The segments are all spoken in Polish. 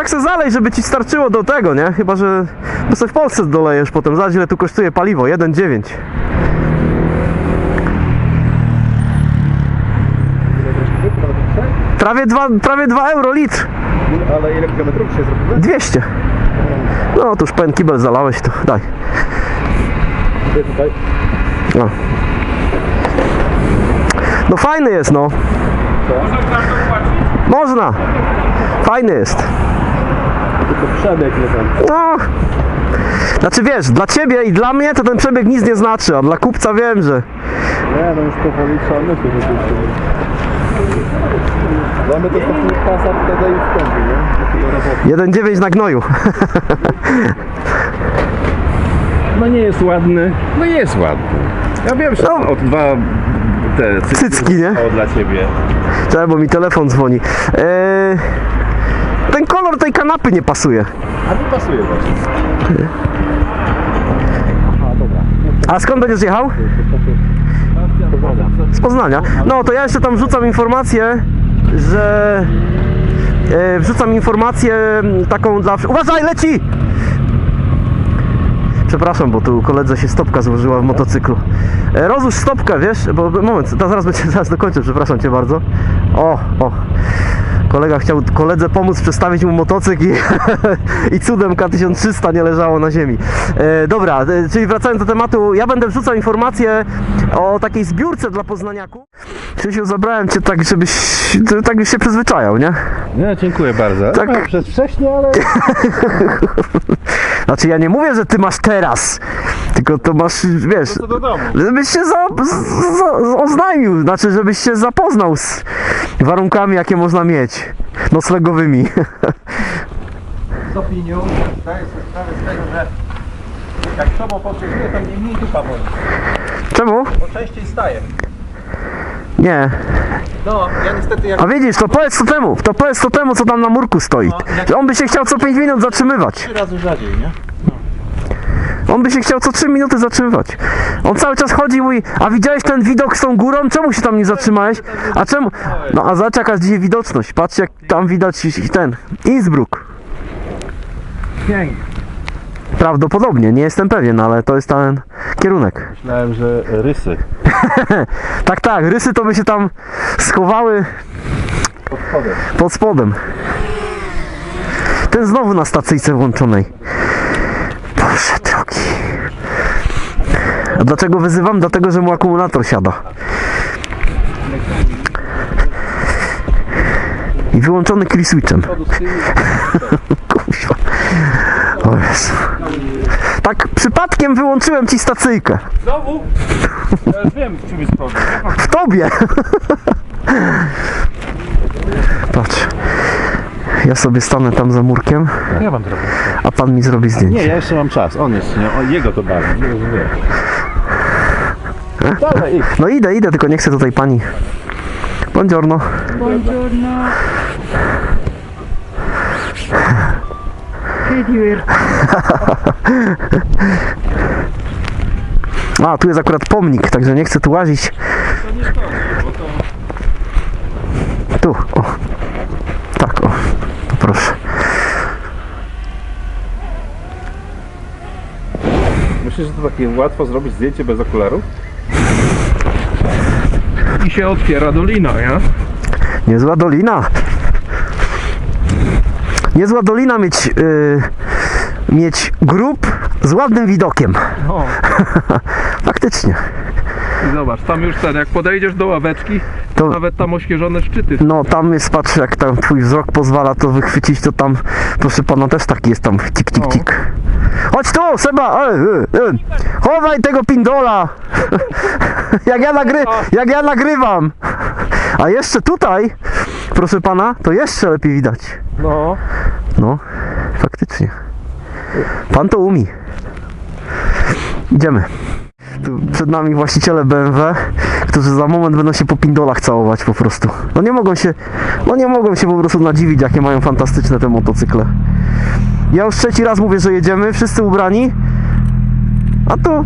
Tak se zalej, żeby ci starczyło do tego, nie? Chyba, że bo sobie w Polsce dolejesz potem. Zobacz ile tu kosztuje paliwo, 1,9. Prawie 2, prawie 2 euro litr. Ale ile kilometrów się zrobiło? 200. No to już pełen kibel zalałeś, to daj. Tutaj. No. No fajny jest, no. Można. Fajny jest. Tylko przebieg nie tam. No. Znaczy wiesz, dla ciebie i dla mnie to ten przebieg nic nie znaczy, a dla kupca wiem, że Nie, no już powoli trzeba myśleć o tym. Mamy to taki pasat wtedy i wstępy, nie? Takiego roboty. 1,9 na gnoju. No nie jest ładny. No jest ładny. Ja wiem, że No. od dwa te Cycki, nie? O, dla ciebie. Czekaj, bo mi telefon dzwoni. Eee, ten kolor tej kanapy nie pasuje. A mi pasuje właśnie. Aha, dobra. A skąd będziesz jechał? Z Poznania. No to ja jeszcze tam wrzucam informację, że e, wrzucam informację taką dla. Uważaj, leci! Przepraszam, bo tu koledze się stopka złożyła w motocyklu. E, rozłóż stopkę, wiesz, bo moment, to zaraz będzie, zaraz dokończę, przepraszam cię bardzo. O, o. Kolega chciał koledze pomóc przestawić mu motocykl i, i cudem K1300 nie leżało na ziemi. E, dobra, e, czyli wracając do tematu, ja będę wrzucał informacje o takiej zbiórce dla poznaniaków. Krzysiu, zabrałem cię tak, żebyś tak byś się przyzwyczajał, nie? No, dziękuję bardzo. Tak. No, przez wcześnie, ale Znaczy ja nie mówię, że ty masz teraz, tylko to masz, wiesz, do domu? żebyś się za, oznajmił, znaczy żebyś się zapoznał z warunkami, jakie można mieć noclegowymi. Z opinią zdaję sobie sprawę z tego, że jak sobą podsłuchuję, to mnie mniej dupa boli. Czemu? Bo częściej staję. Nie. No, ja niestety jak... A widzisz, to powiedz to temu, to powiedz to temu, co tam na murku stoi. Że on by się chciał co 5 minut zatrzymywać. Trzy razy rzadziej, nie? On by się chciał co 3 minuty zatrzymywać. On cały czas chodzi i mówi, a widziałeś ten widok z tą górą? Czemu się tam nie zatrzymałeś? A czemu? No a zobacz jaka dzisiaj widoczność. Patrz jak tam widać ten Innsbruck. Pięknie. Prawdopodobnie, nie jestem pewien, ale to jest ten kierunek. myślałem, że rysy. Tak, tak, rysy to by się tam schowały Pod spodem. pod spodem. Ten znowu na stacyjce włączonej. Boże drogi. A dlaczego wyzywam? Dlatego, że mu akumulator siada. I wyłączony kill switchem. O Jezu. Tak przypadkiem wyłączyłem ci stacyjkę. Znowu? Ja już wiem, w czym jest problem. W tobie! Patrz. Ja sobie stanę tam za murkiem, Ja mam trochę. a pan mi zrobi Nie, zdjęcie. ja jeszcze mam czas. On jest, nie? O, jego to bawi. Nie rozumiem. No idę, idę, tylko nie chcę tutaj pani. Buongiorno. Buongiorno. Che. A, tu jest akurat pomnik, także nie chcę tu łazić. Tu, o. Tak, o. To proszę. Myślisz, że to takie łatwo zrobić zdjęcie bez okularów? I się otwiera dolina, nie? Niezła dolina. Niezła dolina mieć, yy, mieć grób z ładnym widokiem. No. Faktycznie. I zobacz, tam już ten, jak podejdziesz do ławeczki, To- nawet tam oświeżone szczyty. No tam jest, patrz, jak tam twój wzrok pozwala to wychwycić, to tam, proszę pana, też taki jest tam cik, cik, cik. Chodź tu, Seba! E, e, e. Chowaj tego pindola! jak, ja nagry, jak ja nagrywam! A jeszcze tutaj, proszę pana, to jeszcze lepiej widać. No. No, faktycznie. Pan to umie. Idziemy. Tu przed nami właściciele BMW, którzy za moment będą się po pindolach całować po prostu. No nie mogą się, no nie mogą się po prostu nadziwić, jakie mają fantastyczne te motocykle. Ja już trzeci raz mówię, że jedziemy, wszyscy ubrani, a tu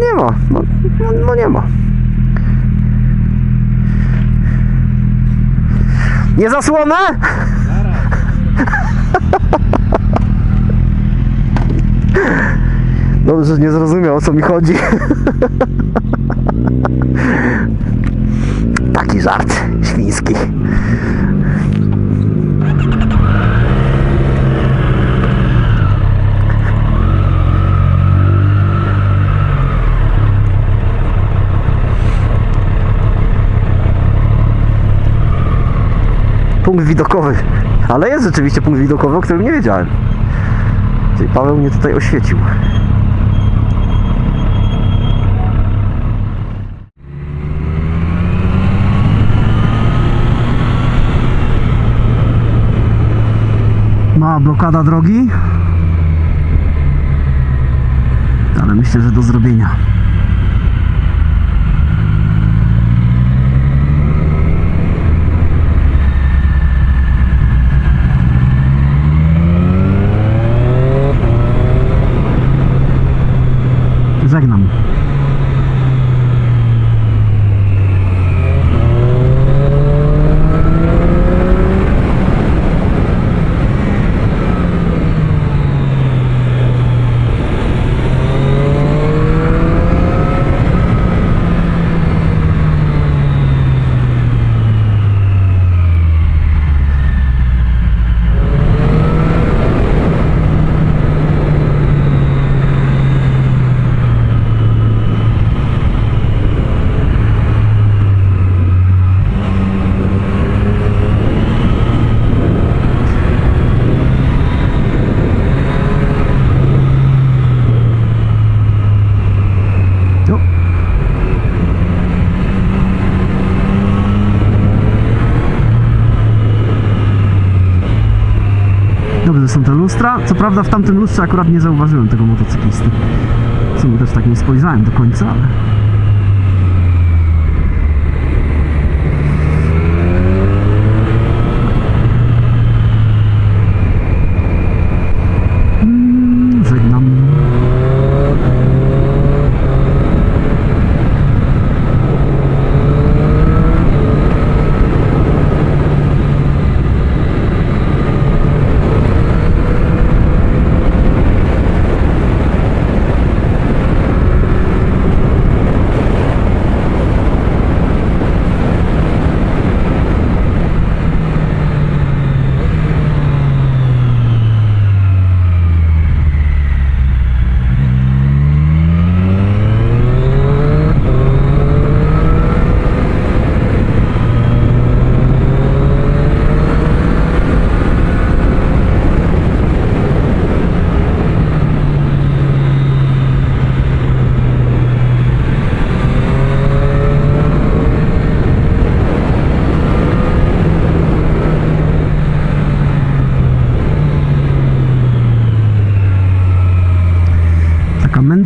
nie ma, no, no, no nie ma. Nie zasłonę? Dobrze, że nie zrozumiał o co mi chodzi. Taki żart świński. Punkt widokowy. Ale jest rzeczywiście punkt widokowy, o którym nie wiedziałem. Czyli Paweł mnie tutaj oświecił. Blokada drogi. Ale myślę, że do zrobienia. Żegnam. Jo. Dobrze, są te lustra. Co prawda w tamtym lustrze akurat nie zauważyłem tego motocyklisty. W sumie też tak nie spojrzałem do końca, ale...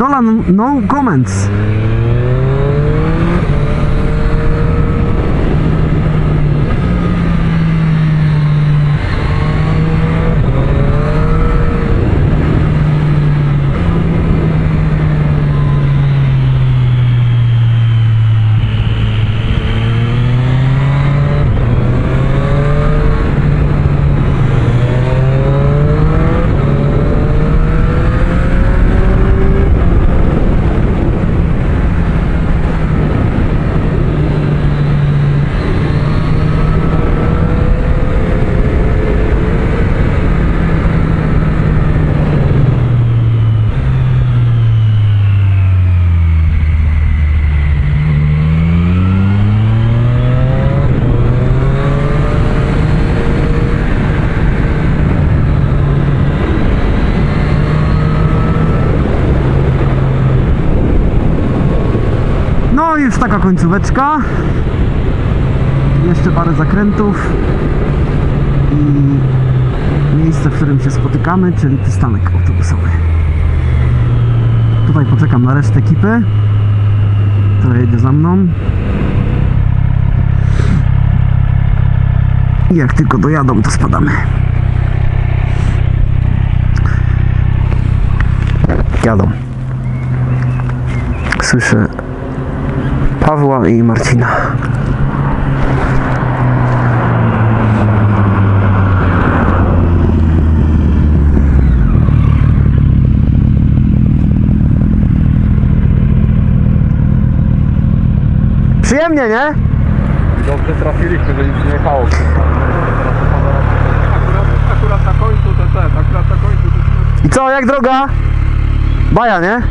Taka Mendola no, no comments. No i już taka końcóweczka. Jeszcze parę zakrętów. I miejsce, w którym się spotykamy, czyli przystanek autobusowy. Tutaj poczekam na resztę ekipy, która jedzie za mną. I jak tylko dojadą, to spadamy. Jadą. Słyszę Pawła i Marcina. Przyjemnie, nie? Dobrze trafiliśmy, że nic nie jechało. Akurat, akurat na końcu to ten, akurat na końcu to... I co, jak droga? Baja, nie?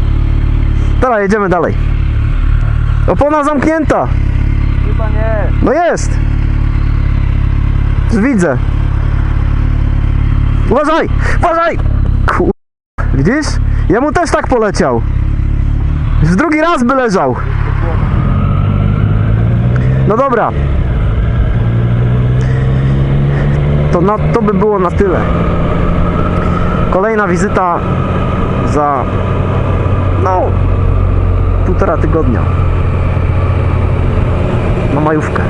Dobra, jedziemy dalej. Opona zamknięta. Chyba nie. No jest. Widzę. Uważaj! Uważaj! Kur... Widzisz? Jemu też tak poleciał. Już drugi raz by leżał. No dobra. To, na, to by było na tyle. Kolejna wizyta za no półtora tygodnia na majówkę.